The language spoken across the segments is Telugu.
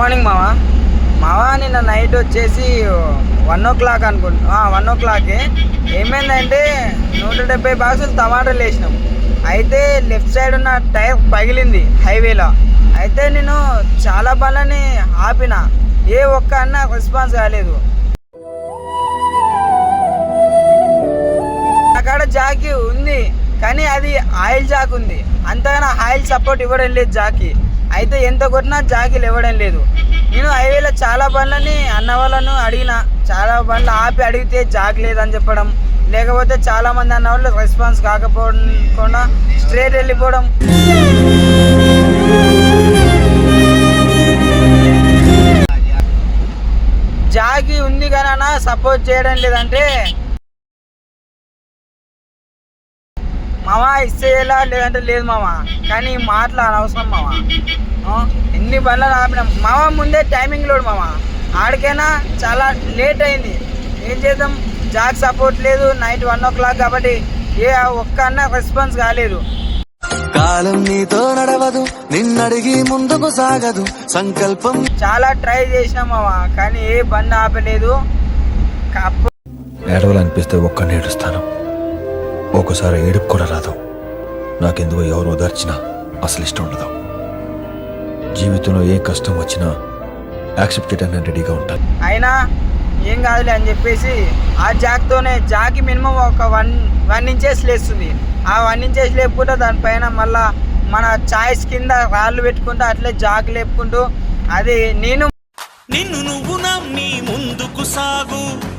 మార్నింగ్ మావా? మావా నిన్న నైట్ వచ్చేసి వన్ ఓ క్లాక్ అనుకుంటా వన్ ఓ క్లాకే. ఏమైందంటే నూట డెబ్బై బాక్సులు టమాటాలు వేసినాం. అయితే లెఫ్ట్ సైడ్ ఉన్న టైర్ పగిలింది హైవేలో. అయితే నేను చాలా పనులని ఆపిన. ఏ ఒక్క అన్న రెస్పాన్స్ కాలేదు. అక్కడ జాకీ ఉంది కానీ అది ఆయిల్ జాక్ ఉంది. అంతగానో ఆయిల్ సపోర్ట్ ఇవ్వడం లేదు జాకీ. అయితే ఎంత కొట్టినా జాకీలు ఇవ్వడం లేదు. నేను హైవేలో చాలా బండ్లని అన్న వాళ్ళను అడిగిన చాలా బండ్లు ఆపి అడిగితే జాక్ లేదని చెప్పడం. లేకపోతే చాలా మంది అన్న వాళ్ళు రెస్పాన్స్ కాకపోకుండా స్ట్రేట్ వెళ్ళిపోవడం. జాకీ ఉంది కానీ సపోర్ట్ చేయడం లేదంటే మామ ఇచ్చేయాలా లేదంటే లేదు మామ కానీ మాటలు అనవసరం మామ ఎన్ని బండ్లు ఆపినాం. మామ ముందే టైమింగ్ లోడ్ మామ ఆడికైనా చాలా లేట్ అయింది. ఏం చేద్దాం? జాక్ సపోర్ట్ లేదు. నైట్ వన్ ఓ క్లాక్ కాబట్టి ఏ ఒక్క అన్న రెస్పాన్స్ కాలేదు. కాలం నీతో నడవదు. నిన్నడిగి ముందుకు సాగదు. సంకల్పం చాలా ట్రై చేసినాం మామ కానీ ఏ బండి ఆపలేదు. కప్పు ఏడవలనిపిస్తే ఒక్కనే ఏడుస్తాను ఒక్కోసారి ఏడుపు కూడా రాదు. నాకెందుకో ఎవరు ఓదార్చినా అసలు ఇష్టం ఉండదు. జీవితంలో ఏ కష్టం వచ్చినా యాక్సెప్ట్ చేయడానికి రెడీగా ఉంటాను. అయినా ఏం కాదులే అని చెప్పేసి ఆ జాక్తోనే జాకి మినిమం ఒక వన్ వన్ ఇంచెస్ లేస్తుంది. ఆ వన్ ఇంచెస్ లేపుకుంటూ దానిపైన మళ్ళా మన చాయిస్ కింద రాళ్ళు పెట్టుకుంటూ అట్లే జాక్ లేపుకుంటూ అది నేను నిన్ను నువ్వు నమ్మి ముందుకు సాగు.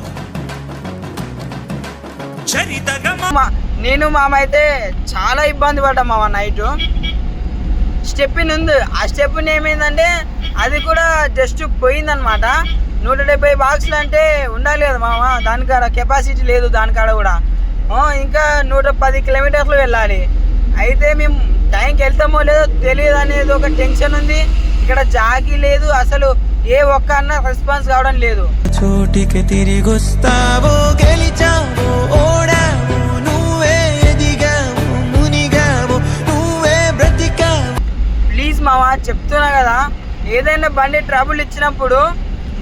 చరితగమ మా- నేను మామ అయితే చాలా ఇబ్బంది పడ్డా మామ నైట్ స్టెప్పిన్ ఉంది ఆ స్టెప్పిన్ ఏమైందంటే అది కూడా జస్ట్ పోయిందనమాట నూట డెబ్బై బాక్సులు అంటే ఉండాలి కదా మామ దానికాడ కెపాసిటీ లేదు దానికాడ కూడా ఇంకా నూట పది కిలోమీటర్లు వెళ్ళాలి. అయితే మేము టైంకి వెళ్తామో లేదో తెలియదు అనేది ఒక టెన్షన్ ఉంది. ఇక్కడ జాకీ లేదు అసలు ఏ ఒక్క అన్న రెస్పాన్స్ కావడం లేదు. చోటికి తిరిగొస్తావో గెలిచావో కదా? ఏదైనా బండి ట్రబుల్ ఇచ్చినప్పుడు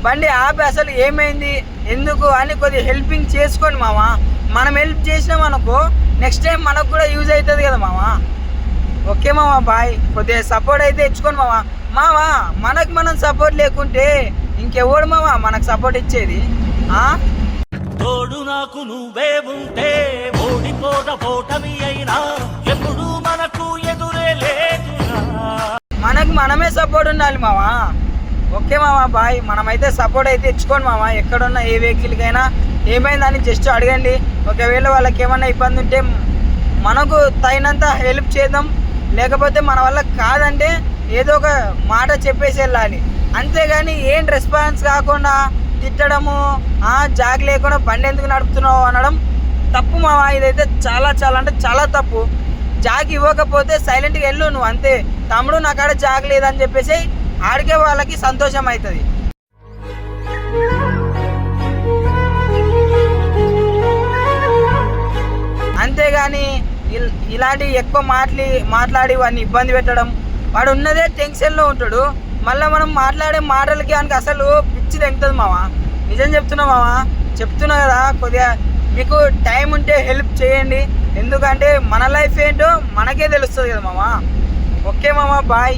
బండి ఆపి అసలు ఏమైంది? ఎందుకు? అని కొద్దిగా హెల్పింగ్ చేసుకోండి మావా మనం హెల్ప్ చేసినాం అనుకో నెక్స్ట్ టైం మనకు కూడా యూజ్ అవుతుంది కదా మావా ఓకే మావా బాయ్ కొద్దిగా సపోర్ట్ అయితే ఇచ్చుకోండి మావా మావా మనకు మనం సపోర్ట్ లేకుంటే ఇంకెవడు మావా మనకు సపోర్ట్ ఇచ్చేది? ఆ? తోడు నాకు నువ్వే ఉంటే ఓడిపోట పోటమి అయినా వాళ్ళకి మనమే సపోర్ట్ ఉండాలి మావా. ఓకే మావా బాయ్. మనమైతే సపోర్ట్ అయితే ఇచ్చుకోండి మావా. ఎక్కడున్న ఏ వెహికల్కైనా ఏమైందని జస్ట్ అడగండి. ఒకవేళ వాళ్ళకి ఏమైనా ఇబ్బంది ఉంటే మనకు తగినంత హెల్ప్ చేద్దాం. లేకపోతే మన వల్ల కాదంటే ఏదో ఒక మాట చెప్పేసి వెళ్ళాలి. అంతేగాని ఏం రెస్పాన్స్ కాకుండా తిట్టడము ఆ, జాగ్ లేకుండా బండి ఎందుకు నడుపుతున్నావు అనడం తప్పు మావా. ఇదైతే చాలా చాలా అంటే చాలా తప్పు. జాగ్ ఇవ్వకపోతే సైలెంట్గా వెళ్ళు నువ్వు అంతే. తమ్ముడు నా కాడ జాగ్ లేదని చెప్పేసి ఆడికే వాళ్ళకి సంతోషం అవుతుంది. అంతేగాని ఇల్- ఇలాంటి ఎక్కువ మాట్లి మాట్లాడి వాడిని ఇబ్బంది పెట్టడం వాడు ఉన్నదే టెన్షన్లో ఉంటాడు. మళ్ళీ మనం మాట్లాడే మాటలకి ఆయనకి అసలు పిచ్చి తెంగుతుంది మావా. నిజం చెప్తున్నా మావా? చెప్తున్నా కదా కొద్దిగా మీకు టైం ఉంటే హెల్ప్ చేయండి. ఎందుకంటే మన లైఫ్ ఏంటో మనకే తెలుస్తుంది కదా మావా ఓకే మామ బాయ్.